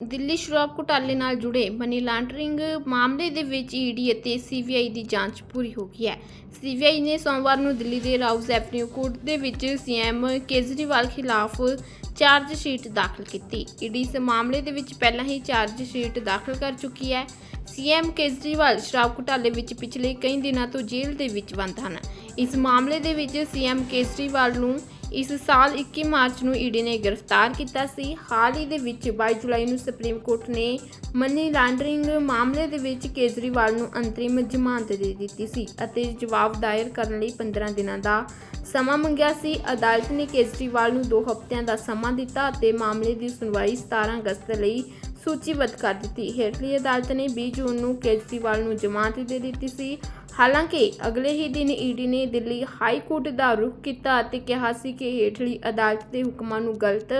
ਦਿੱਲੀ ਸ਼ਰਾਬ ਘੁਟਾਲੇ ਨਾਲ ਜੁੜੇ ਮਨੀ ਲਾਂਡਰਿੰਗ ਮਾਮਲੇ ਦੇ ਵਿੱਚ ਈਡੀ ਅਤੇ ਸੀਬੀਆਈ ਦੀ ਜਾਂਚ ਪੂਰੀ ਹੋ ਗਈ ਹੈ। ਸੀਬੀਆਈ ਨੇ ਸੋਮਵਾਰ ਨੂੰ ਦਿੱਲੀ ਦੇ ਰਾਉਜ਼ ਐਵਨਿਊ ਕੋਰਟ ਦੇ ਵਿੱਚ ਸੀਐਮ ਕੇਜਰੀਵਾਲ ਖਿਲਾਫ ਚਾਰਜ ਸ਼ੀਟ ਦਾਖਲ ਕੀਤੀ। ਈਡੀ ਇਸ ਮਾਮਲੇ ਦੇ ਵਿੱਚ ਪਹਿਲਾਂ ਹੀ ਚਾਰਜ ਸ਼ੀਟ ਦਾਖਲ ਕਰ ਚੁੱਕੀ ਹੈ। ਸੀਐਮ ਕੇਜਰੀਵਾਲ ਸ਼ਰਾਬ ਘੁਟਾਲੇ ਵਿੱਚ ਪਿਛਲੇ ਕਈ ਦਿਨਾਂ ਤੋਂ ਜੇਲ੍ਹ ਦੇ ਵਿੱਚ ਬੰਦ ਹਨ। ਇਸ ਮਾਮਲੇ ਦੇ ਵਿੱਚ ਸੀਐਮ ਕੇਜਰੀਵਾਲ ਨੂੰ ਇਸ ਸਾਲ 21 ਮਾਰਚ ਨੂੰ ਈਡੀ ਨੇ ਗ੍ਰਿਫਤਾਰ ਕੀਤਾ ਸੀ। ਹਾਲ ਹੀ ਦੇ ਵਿੱਚ 22 ਜੁਲਾਈ ਨੂੰ ਸੁਪਰੀਮ ਕੋਰਟ ਨੇ ਮਨੀ ਲਾਂਡਰਿੰਗ ਮਾਮਲੇ ਦੇ ਵਿੱਚ ਕੇਜਰੀਵਾਲ ਨੂੰ ਅੰਤਰਿਮ ਜ਼ਮਾਨਤ ਦੇ ਦਿੱਤੀ ਸੀ ਅਤੇ ਜਵਾਬ ਦਾਇਰ ਕਰਨ ਲਈ 15 ਦਿਨਾਂ ਦਾ ਸਮਾਂ ਮੰਗਿਆ ਸੀ। ਅਦਾਲਤ ਨੇ ਕੇਜਰੀਵਾਲ ਨੂੰ 2 ਹਫ਼ਤਿਆਂ ਦਾ ਸਮਾਂ ਦਿੱਤਾ ਅਤੇ ਮਾਮਲੇ ਦੀ ਸੁਣਵਾਈ 17 ਅਗਸਤ ਲਈ ਸੂਚੀਬੱਧ ਕਰ ਦਿੱਤੀ। ਹੇਠਲੀ ਅਦਾਲਤ ਨੇ 20 ਜੂਨ ਨੂੰ ਕੇਜਰੀਵਾਲ ਨੂੰ ਜ਼ਮਾਨਤ ਦੇ ਦਿੱਤੀ ਸੀ। ਹਾਲਾਂਕਿ ਅਗਲੇ ਹੀ ਦਿਨ ਈਡੀ ਨੇ ਦਿੱਲੀ ਹਾਈ ਕੋਰਟ ਦਾ ਰੁਖ ਕੀਤਾ ਅਤੇ ਕਿਹਾ ਸੀ ਕਿ ਹੇਠਲੀ ਅਦਾਲਤ ਦੇ ਹੁਕਮਾਂ ਨੂੰ ਗਲਤ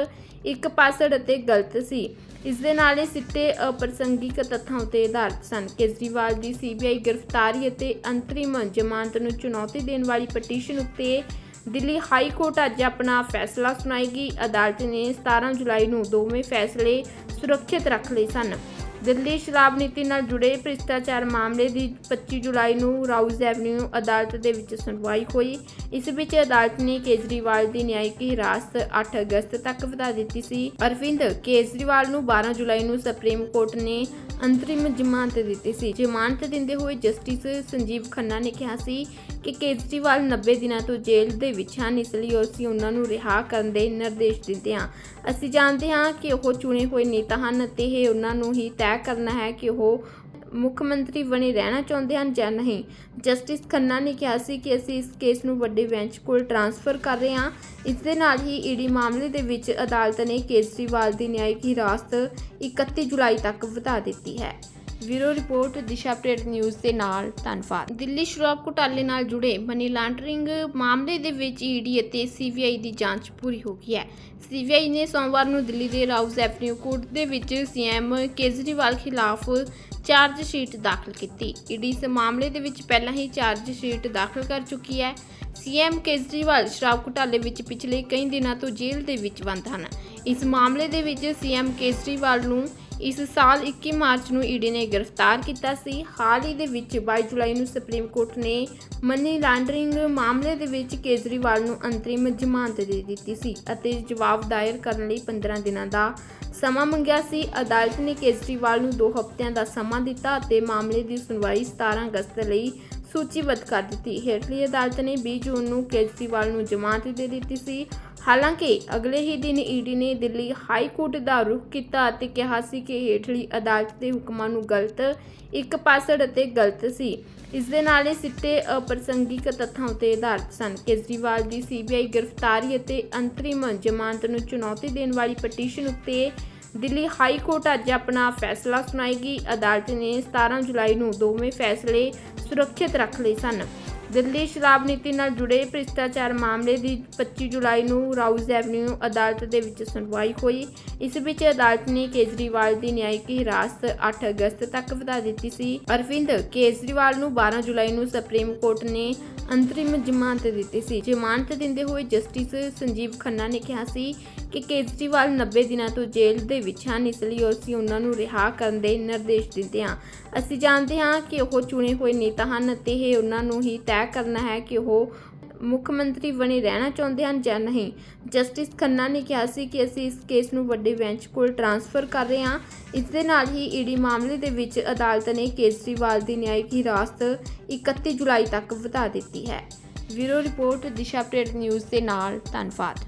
ਇੱਕ ਪਾਸੜ ਅਤੇ ਗਲਤ ਸੀ। ਇਸ ਦੇ ਨਾਲ ਹੀ ਸਿੱਟੇ ਅਪ੍ਰਸੰਗਿਕ ਤੱਥਾਂ ਉਤੇ ਆਧਾਰਿਤ ਸਨ। ਕੇਜਰੀਵਾਲ ਦੀ ਸੀਬੀਆਈ ਗ੍ਰਿਫਤਾਰੀ ਅਤੇ ਅੰਤਰਿਮ ਜ਼ਮਾਨਤ ਨੂੰ ਚੁਣੌਤੀ ਦੇਣ ਵਾਲੀ ਪਟੀਸ਼ਨ ਉੱਤੇ ਦਿੱਲੀ ਹਾਈ ਕੋਰਟ ਅੱਜ ਆਪਣਾ ਫੈਸਲਾ ਸੁਣਾਏਗੀ। ਅਦਾਲਤ ਨੇ 17 ਜੁਲਾਈ ਨੂੰ ਦੋਵੇਂ ਫੈਸਲੇ ਸੁਰੱਖਿਅਤ ਰੱਖ ਲਏ ਸਨ। ਦਿੱਲੀ ਸ਼ਰਾਬ ਨੀਤੀ ਨਾਲ ਜੁੜੇ ਭ੍ਰਿਸ਼ਟਾਚਾਰ ਮਾਮਲੇ ਦੀ 25 ਜੁਲਾਈ ਨੂੰ ਰਾਉਜ਼ ਐਵਨਿਊ ਅਦਾਲਤ ਦੇ ਵਿੱਚ ਸੁਣਵਾਈ ਹੋਈ। ਇਸ ਵਿੱਚ ਅਦਾਲਤ ਨੇ ਕੇਜਰੀਵਾਲ ਦੀ ਨਿਆਇਕ ਹਿਰਾਸਤ 8 ਅਗਸਤ ਤੱਕ ਵਧਾ ਦਿੱਤੀ ਸੀ। ਅਰਵਿੰਦ ਕੇਜਰੀਵਾਲ ਨੂੰ 12 ਜੁਲਾਈ ਨੂੰ ਸੁਪਰੀਮ ਕੋਰਟ ਨੇ ਅੰਤਰਿਮ ਜ਼ਮਾਨਤ ਦਿੱਤੀ ਸੀ। ਜ਼ਮਾਨਤ ਦਿੰਦੇ ਹੋਏ ਜਸਟਿਸ ਸੰਜੀਵ ਖੰਨਾ ਨੇ ਕਿਹਾ ਸੀ ਕਿ ਕੇਜਰੀਵਾਲ 90 ਦਿਨਾਂ ਤੋਂ ਜੇਲ੍ਹ ਦੇ ਵਿੱਚ ਹਨ, ਇਸ ਲਈ ਅਸੀਂ ਉਹਨਾਂ ਨੂੰ ਰਿਹਾ ਕਰਨ ਦੇ ਨਿਰਦੇਸ਼ ਦਿੰਦੇ ਹਾਂ। ਅਸੀਂ ਜਾਣਦੇ ਹਾਂ ਕਿ ਉਹ ਚੁਣੇ ਹੋਏ ਨੇਤਾ ਹਨ ਅਤੇ ਇਹ ਉਹਨਾਂ ਨੂੰ ਹੀ ਤੈਅ ਕਰਨਾ ਹੈ ਕਿ ਉਹ ਮੁੱਖ ਮੰਤਰੀ ਬਣੇ ਰਹਿਣਾ ਚਾਹੁੰਦੇ ਹਨ ਜਾਂ ਨਹੀਂ। ਜਸਟਿਸ ਖੰਨਾ ਨੇ ਕਿਹਾ ਸੀ ਕਿ ਅਸੀਂ ਇਸ ਕੇਸ ਨੂੰ ਵੱਡੇ ਬੈਂਚ ਕੋਲ ਟ੍ਰਾਂਸਫਰ ਕਰ ਰਹੇ ਹਾਂ। ਇਸ ਦੇ ਨਾਲ ਹੀ ਈਡੀ ਮਾਮਲੇ ਦੇ ਵਿੱਚ ਅਦਾਲਤ ਨੇ ਕੇਜਰੀਵਾਲ ਦੀ ਨਿਆਇਕ ਹਿਰਾਸਤ 31 ਜੁਲਾਈ ਤੱਕ ਵਧਾ ਦਿੱਤੀ ਹੈ। Bureau report, Disha update news ਦੇ ਨਾਲ ਧੰਨਵਾਦ। ਦਿੱਲੀ ਸ਼ਰਾਬ ਘੁਟਾਲੇ ਨਾਲ ਜੁੜੇ ਮਨੀ ਲਾਂਡਰਿੰਗ ਮਾਮਲੇ ਦੇ ਵਿੱਚ ਈਡੀ ਅਤੇ ਸੀਬੀਆਈ ਦੀ ਜਾਂਚ ਪੂਰੀ ਹੋ ਗਈ ਹੈ। ਸੀਬੀਆਈ ਨੇ ਸੋਮਵਾਰ ਨੂੰ ਦਿੱਲੀ ਦੇ ਰਾਉਜ਼ ਐਵਨਿਊ ਕੋਰਟ ਦੇ ਵਿੱਚ ਸੀਐਮ ਕੇਜਰੀਵਾਲ ਖਿਲਾਫ ਚਾਰਜ ਸ਼ੀਟ ਦਾਖਲ ਕੀਤੀ। ਈਡੀ ਇਸ ਮਾਮਲੇ ਦੇ ਵਿੱਚ ਪਹਿਲਾਂ ਹੀ ਚਾਰਜ ਸ਼ੀਟ ਦਾਖਲ ਕਰ ਚੁੱਕੀ ਹੈ। ਸੀਐਮ ਕੇਜਰੀਵਾਲ ਸ਼ਰਾਬ ਘੁਟਾਲੇ ਵਿੱਚ ਪਿਛਲੇ ਕਈ ਦਿਨਾਂ ਤੋਂ ਜੇਲ੍ਹ ਦੇ ਵਿੱਚ ਬੰਦ ਹਨ। ਇਸ ਮਾਮਲੇ ਦੇ ਵਿੱਚ ਸੀਐਮ ਕੇਜਰੀਵਾਲ ਨੂੰ ਇਸ ਸਾਲ 21 ਮਾਰਚ ਨੂੰ ਈਡੀ ਨੇ ਗ੍ਰਿਫਤਾਰ ਕੀਤਾ ਸੀ। ਹਾਲ ਹੀ ਦੇ ਵਿੱਚ 22 ਜੁਲਾਈ ਨੂੰ ਸੁਪਰੀਮ ਕੋਰਟ ਨੇ ਮਨੀ ਲਾਂਡਰਿੰਗ ਮਾਮਲੇ ਦੇ ਵਿੱਚ ਕੇਜਰੀਵਾਲ ਨੂੰ ਅੰਤਰਿਮ ਜ਼ਮਾਨਤ ਦੇ ਦਿੱਤੀ ਸੀ ਅਤੇ ਜਵਾਬ ਦਾਇਰ ਕਰਨ ਲਈ 15 ਦਿਨਾਂ ਦਾ ਸਮਾਂ ਮੰਗਿਆ ਸੀ। ਅਦਾਲਤ ਨੇ ਕੇਜਰੀਵਾਲ ਨੂੰ 2 ਹਫ਼ਤਿਆਂ ਦਾ ਸਮਾਂ ਦਿੱਤਾ ਅਤੇ ਮਾਮਲੇ ਦੀ ਸੁਣਵਾਈ 17 ਅਗਸਤ ਲਈ ਸੂਚੀਬੱਧ ਕਰ ਦਿੱਤੀ। ਹੇਠਲੀ ਅਦਾਲਤ ਨੇ 20 ਜੂਨ ਨੂੰ ਕੇਜਰੀਵਾਲ ਨੂੰ ਜ਼ਮਾਨਤ ਦੇ ਦਿੱਤੀ ਸੀ। ਹਾਲਾਂਕਿ ਅਗਲੇ ਹੀ ਦਿਨ ਈਡੀ ਨੇ ਦਿੱਲੀ ਹਾਈ ਕੋਰਟ ਦਾ ਰੁਖ ਕੀਤਾ ਅਤੇ ਕਿਹਾ ਸੀ ਕਿ ਹੇਠਲੀ ਅਦਾਲਤ ਦੇ ਹੁਕਮਾਂ ਨੂੰ ਗਲਤ, ਇੱਕ ਪਾਸੜ ਅਤੇ ਗਲਤ ਸੀ। ਇਸ ਦੇ ਨਾਲ ਹੀ ਸਿੱਟੇ ਅਪ੍ਰਸੰਗਿਕ ਤੱਥਾਂ ਉਤੇ ਆਧਾਰਿਤ ਸਨ। ਕੇਜਰੀਵਾਲ ਦੀ ਸੀਬੀਆਈ ਗ੍ਰਿਫਤਾਰੀ ਅਤੇ ਅੰਤਰਿਮ ਜ਼ਮਾਨਤ ਨੂੰ ਚੁਣੌਤੀ ਦੇਣ ਵਾਲੀ ਪਟੀਸ਼ਨ ਉੱਤੇ ਦਿੱਲੀ ਹਾਈ ਕੋਰਟ ਅੱਜ ਆਪਣਾ ਫੈਸਲਾ ਸੁਣਾਏਗੀ। ਅਦਾਲਤ ਨੇ 17 ਜੁਲਾਈ ਨੂੰ ਦੋਵੇਂ ਫੈਸਲੇ ਸੁਰੱਖਿਅਤ ਰੱਖ ਲਏ ਸਨ। ਦਿੱਲੀ ਸ਼ਰਾਬ ਨੀਤੀ ਨਾਲ ਜੁੜੇ ਭ੍ਰਿਸ਼ਟਾਚਾਰ ਮਾਮਲੇ ਦੀ 25 ਜੁਲਾਈ ਨੂੰ ਰਾਉਜ਼ ਐਵਨਿਊ ਅਦਾਲਤ ਦੇ ਵਿੱਚ ਸੁਣਵਾਈ ਹੋਈ। ਇਸ ਵਿੱਚ ਅਦਾਲਤ ਨੇ ਕੇਜਰੀਵਾਲ ਦੀ ਨਿਆਇਕ ਹਿਰਾਸਤ 8 ਅਗਸਤ ਤੱਕ ਵਧਾ ਦਿੱਤੀ ਸੀ। ਅਰਵਿੰਦ ਕੇਜਰੀਵਾਲ ਨੂੰ 12 ਜੁਲਾਈ ਨੂੰ ਸੁਪਰੀਮ ਕੋਰਟ ਨੇ ਅੰਤਰਿਮ ਜ਼ਮਾਨਤ ਦਿੱਤੀ ਸੀ। ਜ਼ਮਾਨਤ ਦਿੰਦੇ ਹੋਏ ਜਸਟਿਸ ਸੰਜੀਵ ਖੰਨਾ ਨੇ ਕਿਹਾ ਸੀ ਕਿ ਕੇਜਰੀਵਾਲ 90 ਦਿਨਾਂ ਤੋਂ ਜੇਲ੍ਹ ਦੇ ਵਿੱਚ ਹਨ, ਇਸ ਲਈ ਅਸੀਂ ਉਹਨਾਂ ਨੂੰ ਰਿਹਾ ਕਰਨ ਦੇ ਨਿਰਦੇਸ਼ ਦਿੰਦੇ ਹਾਂ। ਅਸੀਂ ਜਾਣਦੇ ਹਾਂ ਕਿ ਉਹ ਚੁਣੇ ਹੋਏ ਨੇਤਾ ਹਨ ਅਤੇ ਇਹ ਉਹਨਾਂ ਨੂੰ ਹੀ ਤੈਅ ਕਰਨਾ ਹੈ ਕਿ ਉਹ ਮੁੱਖ ਮੰਤਰੀ ਬਣੇ ਰਹਿਣਾ ਚਾਹੁੰਦੇ ਹਨ ਜਾਂ ਨਹੀਂ। ਜਸਟਿਸ ਖੰਨਾ ਨੇ ਕਿਹਾ ਸੀ ਕਿ ਅਸੀਂ ਇਸ ਕੇਸ ਨੂੰ ਵੱਡੇ ਬੈਂਚ ਕੋਲ ਟਰਾਂਸਫਰ ਕਰ ਰਹੇ ਹਾਂ। ਇਸ ਦੇ ਨਾਲ ਹੀ ਈਡੀ ਮਾਮਲੇ ਦੇ ਵਿੱਚ ਅਦਾਲਤ ਨੇ ਕੇਜਰੀਵਾਲ ਦੀ ਨਿਆਇਕ ਹਿਰਾਸਤ 31 ਜੁਲਾਈ ਤੱਕ ਵਧਾ ਦਿੱਤੀ ਹੈ। Bureau report, Disha update news ਦੇ ਨਾਲ, ਧੰਨਵਾਦ।